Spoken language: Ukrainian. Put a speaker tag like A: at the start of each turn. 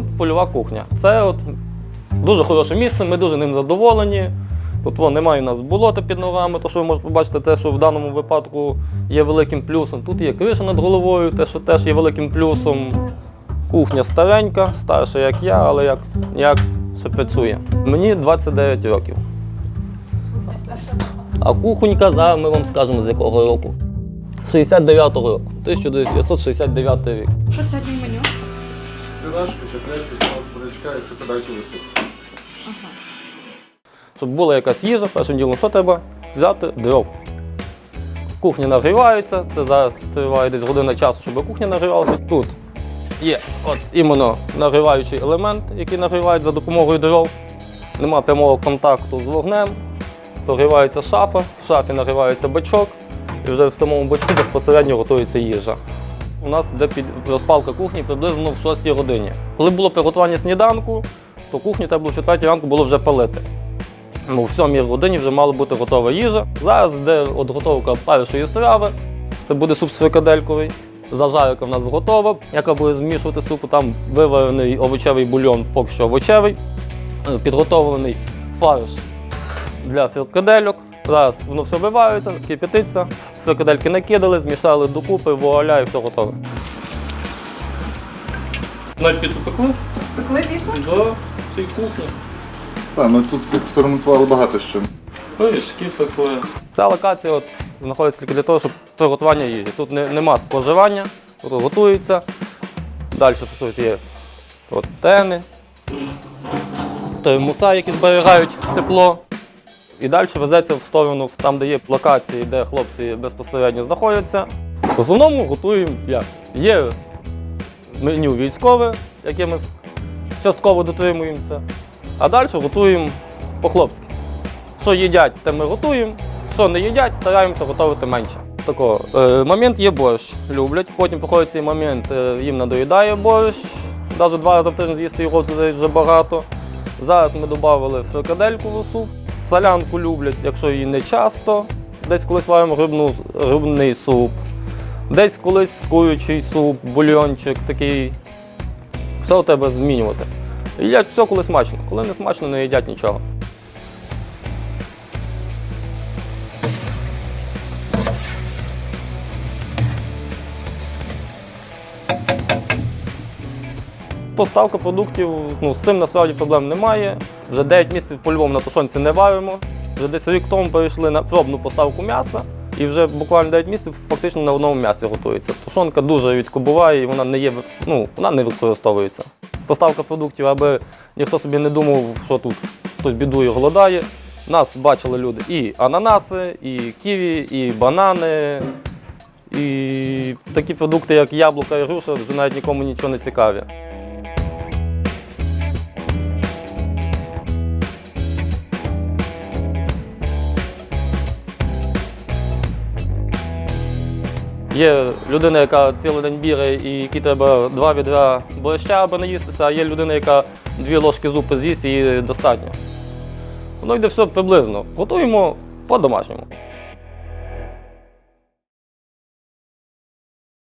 A: Тут польова кухня. Це от дуже хороше місце, ми дуже ним задоволені. Тут вон, немає у нас болота під ногами, то що ви можете побачити, те, що в даному випадку є великим плюсом. Тут є криша над головою, те, що теж є великим плюсом. Кухня старенька, старша, як я, але як, як все працює. Мені 29 років. А кухонька зараз ми вам скажемо з якого року. З 69-го року, 1969 рік.
B: Що сьогодні
C: Філашки, котлетки, бурячка і це подачі висок.
A: Щоб була якась їжа, першим ділом що треба? Взяти дров. Кухня нагрівається, це зараз триває десь година часу, щоб кухня нагрівалася. Тут є от іменно нагріваючий елемент, який нагрівають за допомогою дров. Нема прямого контакту з вогнем. Прогрівається шафа, в шафі нагрівається бачок, і вже в самому бачку безпосередньо готується їжа. У нас йде під розпалка кухні приблизно в 6 годині. Коли було приготування сніданку, то кухню треба було в 4 ранку було вже палити. Ну, в 7 годині вже мала бути готова їжа. Зараз йде от готовка першої страви. Це буде суп свикадельковий. Зажарка в нас готова, яка буде змішувати супу. Там виварений овочевий бульйон, поки що овочевий, Е, підготовлений фарш для фрикадельок. Зараз воно все виварюється, кипятиться, фрикадельки накидали, змішали докупи, вуаля і все готове. Навіть піцу пекли
B: Пекли піцу?
A: до цієї кухні.
C: Так, ми тут експериментували багато з чим.
A: Пиріжки пекли. Ця локація от, знаходиться тільки для того, щоб приготування їжі. Тут не, нема споживання, тут готується. Далі тут є от, тени, термоса, які зберігають тепло. І далі везеться в сторону, там, де є локації, де хлопці безпосередньо знаходяться. В основному готуємо як? Є меню військове, яке ми частково дотримуємося, а далі готуємо по-хлопськи. Що їдять, те ми готуємо. Що не їдять, стараємося готувати менше. Такого, е, момент є борщ, люблять. Потім проходить цей момент, е, їм надоїдає борщ. Навіть два рази в тиждень з'їсти його вже багато. Зараз ми додали фрикадельку в суп. Солянку люблять, якщо її не часто. Десь колись лаємо рибну, рибний суп. Десь колись куючий суп, бульйончик такий. Все у тебе змінювати. Їдять все, коли смачно. Коли не смачно, не їдять нічого. Поставка продуктів, ну, з цим насправді проблем немає. Вже 9 місяців по-любому на тушонці не варимо. Вже десь рік тому перейшли на пробну поставку м'яса, і вже буквально 9 місяців фактично на одному м'ясі готується. Тушонка дуже рідко буває і вона не є, ну, вона не використовується. Поставка продуктів, аби ніхто собі не думав, що тут хтось бідує, голодає. Нас бачили люди і ананаси, і ківі, і банани, і такі продукти, як яблука і груша, вже навіть нікому нічого не цікаві. Є людина, яка цілий день бігає і якій треба два відра борща, аби наїстися, а є людина, яка дві ложки зупи з'їсть і достатньо. Воно йде все приблизно. Готуємо по-домашньому.